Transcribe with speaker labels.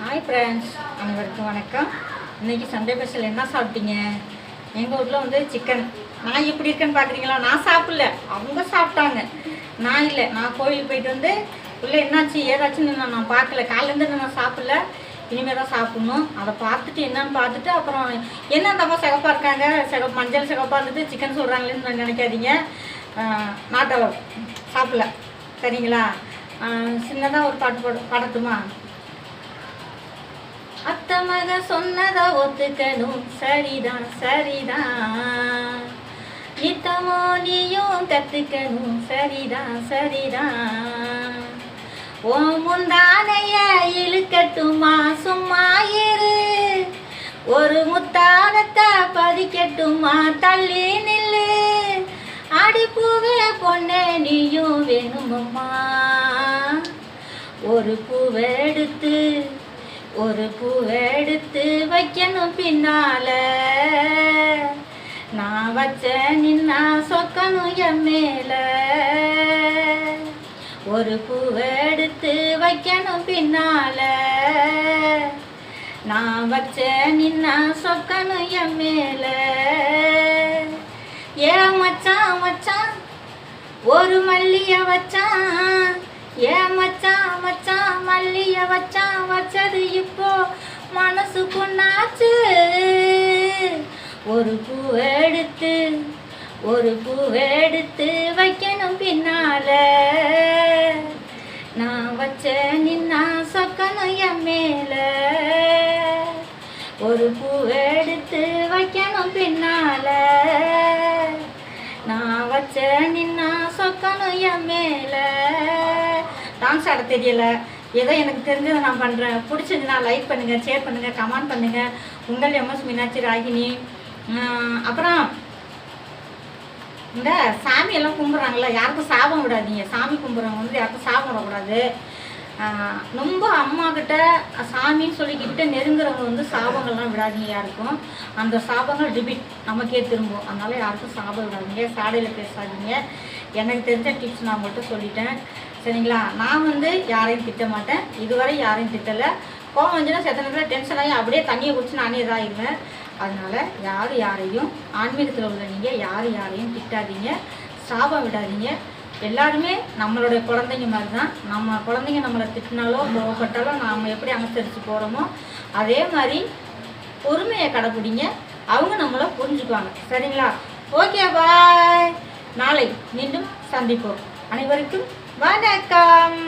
Speaker 1: Hi friends அனைவருக்கும் வணக்கம். இன்னைக்கு சண்டே ஸ்பெஷல் என்ன சாப்பிட்டீங்க? எங்கள் ஊரில் வந்து சிக்கன் நான் எப்படி இருக்கேன்னு பார்க்குறீங்களா நான் சாப்பிடல. அவங்க சாப்பிட்டாங்க. நான் இல்லை நான் கோயிலுக்கு போயிட்டு வந்து உள்ளே என்னாச்சு? ஏதாச்சுன்னு நான் நான் பார்க்கல. காலையிலேருந்து நான் சாப்பிடல. இனிமேல் தான் சாப்பிட்ணும். அதை பார்த்துட்டு என்னன்னு பார்த்துட்டு அப்புறம் என்ன அந்த அம்மா சிகப்பாக இருக்காங்க? சிகப்பு மஞ்சள் சிகப்பாக இருந்துட்டு சிக்கன் சொல்கிறாங்களேன்னு நினைக்காதீங்க. நாட்டை சாப்பிடல. சரிங்களா? சின்னதாக ஒரு பாட்டு பாடு பாடட்டுமா? அத்த மக சொன்னதை ஒத்துக்கணும். சரிதான் சரிதான். நித்தமோ நீயும் கத்துக்கணும். சரிதான் சரிதான். ஓ முந்தானைய இழுக்கட்டுமா? சும்மா இரு. ஒரு முத்தானத்தை பதிக்கட்டுமா? தள்ளி நில்லு. அடிப்பூவே பொண்ணே நீயும் வேணுமம்மா. ஒரு பூவை எடுத்து ஒரு பூவை எடுத்து வைக்கணும் பின்னால. நான் வச்ச நின்னா சொக்கணும் என் மேல. ஒரு பூவை எடுத்து வைக்கணும் பின்னால. நான் வச்ச நின்னா சொக்கணும் என் மேல. ஏ மச்சான் மச்சான் ஒரு மல்லிய வச்சான் ஏ மச்சான் மச்சான் மல்லிய வச்சான் வச்ச மனசு பொண்ணாச்சு ஒரு பூ எடுத்து ஒரு பூ எடுத்து வைக்கணும் பின்னால. நான் வச்ச நின்னா சொக்கணும் என் மேல. ஒரு பூ எடுத்து வைக்கணும் பின்னால. நான் வச்ச நின்னா சொக்கணும் என் மேல. டான்ஸ் ஆட தெரியல. ஏதோ எனக்கு தெரிஞ்சதை நான் பண்ணுறேன் பிடிச்சதுன்னா லைக் பண்ணுங்கள் ஷேர் பண்ணுங்கள் கமெண்ட் பண்ணுங்கள் உங்கள் எம்எஸ் மீனாட்சி ராகினி. அப்புறம் இந்த சாமியெல்லாம் கும்பிட்றாங்கல்ல யாருக்கும் சாபம் விடாதீங்க. சாமி கும்பிட்றவங்க வந்து யாருக்கும் சாபம் விடக்கூடாது. ரொம்ப அம்மா கிட்ட சாமின்னு சொல்லிக்கிட்டு நெருங்குறவங்க வந்து சாபங்கள்லாம் விடாதீங்க யாருக்கும். அந்த சாபங்கள் ரிபீட் நமக்கே திரும்பும். அதனால் யாருக்கும் சாபம் விடாதீங்க சாடையில் பேசாதீங்க. எனக்கு தெரிஞ்ச டிப்ஸ் நான் உங்கள்கிட்ட சொல்லிட்டேன். சரிங்களா? நான் வந்து யாரையும் திட்ட மாட்டேன். இதுவரை யாரையும் திட்டலை. கோவம் வந்துச்சுன்னா செத்த நேரத்தில் டென்ஷன் ஆகி அப்படியே தண்ணியை குடிச்சு நானே இதாகிடுவேன் அதனால் யார் யாரையும் ஆன்மீகத்தில் உள்ள நீங்கள் யார் யாரையும் திட்டாதீங்க. சாபம் விடாதீங்க. எல்லாருமே நம்மளுடைய குழந்தைங்க மாதிரி தான் நம்ம குழந்தைங்க நம்மளை திட்டினாலோ கோவப்பட்டாலோ நாம் எப்படி அனுசரித்து போகிறோமோ அதே மாதிரி பொறுமையை கடைப்பிடிங்க அவங்க நம்மளை புரிஞ்சுக்குவாங்க. சரிங்களா? ஓகே பாய் நாளை மீண்டும் சந்திப்போம். அனைவருக்கும் வணக்கம்